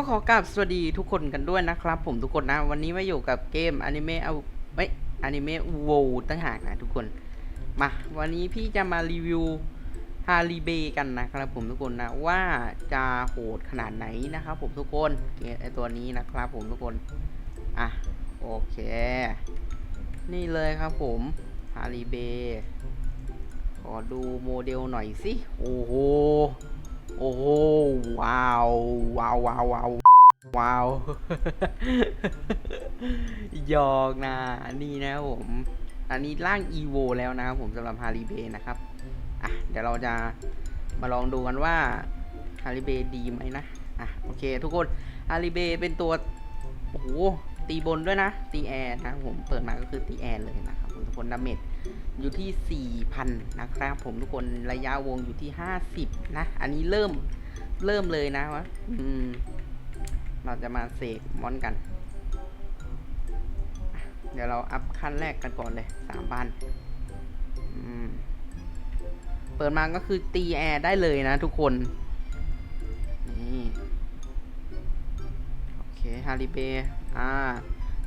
ก็ขอกราบสวัสดีทุกคนกันด้วยนะครับ ผมทุกคนนะ วันนี้มาอยู่กับเกมอนิเมะเอาเอ้ยอนิเมะโวตั้งหากนะทุกคน มาวันนี้พี่จะมารีวิวฮาริเบกันนะครับผมทุกคนนะว่าจะโหดขนาดไหนนะครับผมทุกคนเกมไอตัวนี้นะครับผมทุกคนอะโอเค นี่เลยครับผมฮาริเบขอดูโมเดลหน่อยสิโอ้โห โอ้โหว้าวว้าวว้าวว้าวว้าวหยอกนะนี่นะผม อันนี้ร่าง EVO แล้วนะครับผมสำหรับฮาริเบนะครับอะเดี๋ยวเราจะมาลองดูกันว่าฮาริเบดีไหมนะอะโอเค ทุกคนฮาริเบเป็นตัวโอ้โหตีบนด้วยนะ ตีแอร์นะผมเปิดมาก็คือตีแอร์เลยนะครับทุกคนดาเมจ อยู่ที่ 4,000 นะครับ ผมทุกคนระยะวงอยู่ที่ 50 นะ อันนี้เริ่มเริ่มเลยนะวะเราจะมาเสกมอนกัน เดี๋ยวเราอัพขั้นแรกกันก่อนเลย3,000อืมเปิดมาก็คือตีแอร์ได้เลยนะทุกคน นี่ โอเค ฮาริเบ อ่า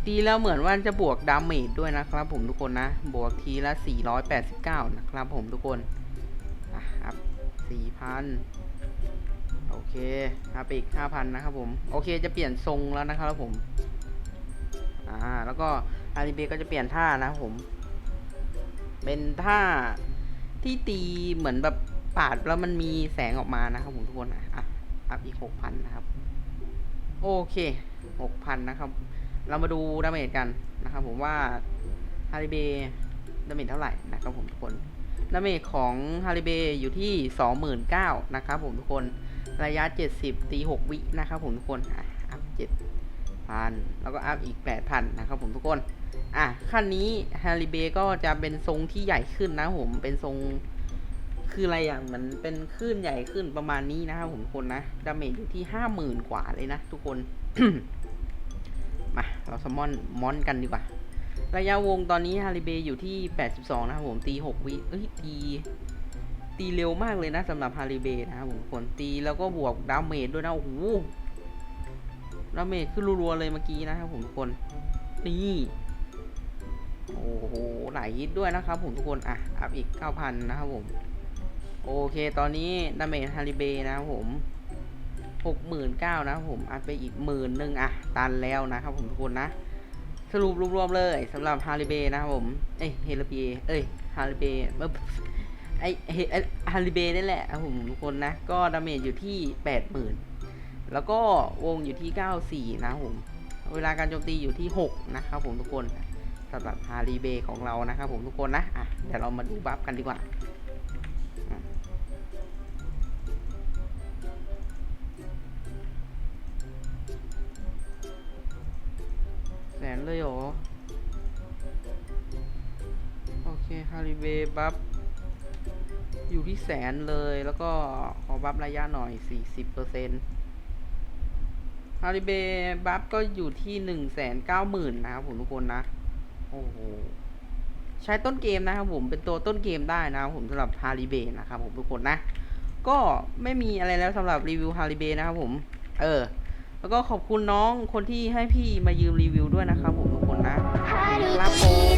ตีแล้วเหมือนว่าจะบวกดาเมจด้วยนะครับผมทุกคนนะ บวกทีละ 489 นะครับผมทุกคนอะครับ4,000 โอเคครับอีก 5,000 นะครับผม โอเคจะเปลี่ยนทรงแล้วนะครับผม อ่า แล้วก็อาริเบก็จะเปลี่ยนท่านะครับผม เป็นท่าที่ตีเหมือนแบบปาดแล้วมันมีแสงออกมานะครับผมทุกคน อะอะอัพอีก 6,000 นะครับ โอเค 6,000 นะครับ เรามาดูดาเมจกันนะครับผมว่าฮาริเบดาเมจเท่าไหร่นะครับผมทุกคนดาเมจของฮาริเบอยู่ที่ 29,000นะครับผมทุกคนระยะ 70 ตี 6 วินะครับผมทุกคนอะอัพ7,000 แล้วก็อัพอีก 8,000 นะครับผมทุกคน อะขั้นนี้ฮาริเบก็จะเป็นทรงที่ใหญ่ขึ้นนะผมเป็นทรงคืออะไรอย่างเหมือนเป็นคลื่นใหญ่ขึ้นประมาณนี้นะครับผมทุกคนนะดาเมจอยู่ที่50,000กว่าเลยนะทุกคน เราสมอนมอนกันดีกว่า ระยะวงตอนนี้ฮาริเบอยู่ที่ 82 นะครับผมตี6วิเอ้ยตีตีเร็วมากเลยนะสำหรับฮาริเบนะครับผมคนตีแล้วก็บวกดาเมจด้วยนะ โอ้โหดาเมจขึ้นรัวๆเลยเมื่อกี้นะครับผมทุกคน นี่โอ้โหหลายฮิตด้วยนะครับผมทุกคน อะ อัพอีก 9,000 นะครับผม โอเค ตอนนี้ดาเมจฮาริเบนะครับผม หกหมื่นเก้านะผมอัพไปอีกหมื่นหนึ่งอะ ตันแล้วนะครับผมทุกคนนะ สรุปรวมๆเลยสำหรับฮาริเบนะครับผม เอ้ยเฮลเบเอ้ยฮาริเบไอเฮฮาริเบนี่แหละครับผมทุกคนนะ ก็ดาเมจอยู่ที่แปดหมื่นแล้วก็วงอยู่ที่เก้าสี่นะครับผม เวลาการโจมตีอยู่ที่หกนะครับผมทุกคนสำหรับฮาริเบของเรานะครับผมทุกคนนะอะเดี๋ยวเรามาดูบัฟกันดีกว่า นเลยเหรอ โอเคฮาริเบบัฟอยู่ที่แสนเลยแล้วก็ขอบัฟระยะหน่อย 40%ฮาริเบบัฟก็อยู่ที่ 190,000 นะครับผมทุกคนนะ โอ้โห ใช้ต้นเกมนะครับผมเป็นตัวต้นเกมได้นะครับผมสำหรับฮาริเบนะครับผมทุกคนนะ ก็ไม่มีอะไรแล้วสำหรับรีวิวฮาริเบนะครับผม เออ แล้วก็ขอบคุณน้องคนที่ให้พี่มายืมรีวิวด้วยนะครับผมทุกคนนะขอบคุณครับผม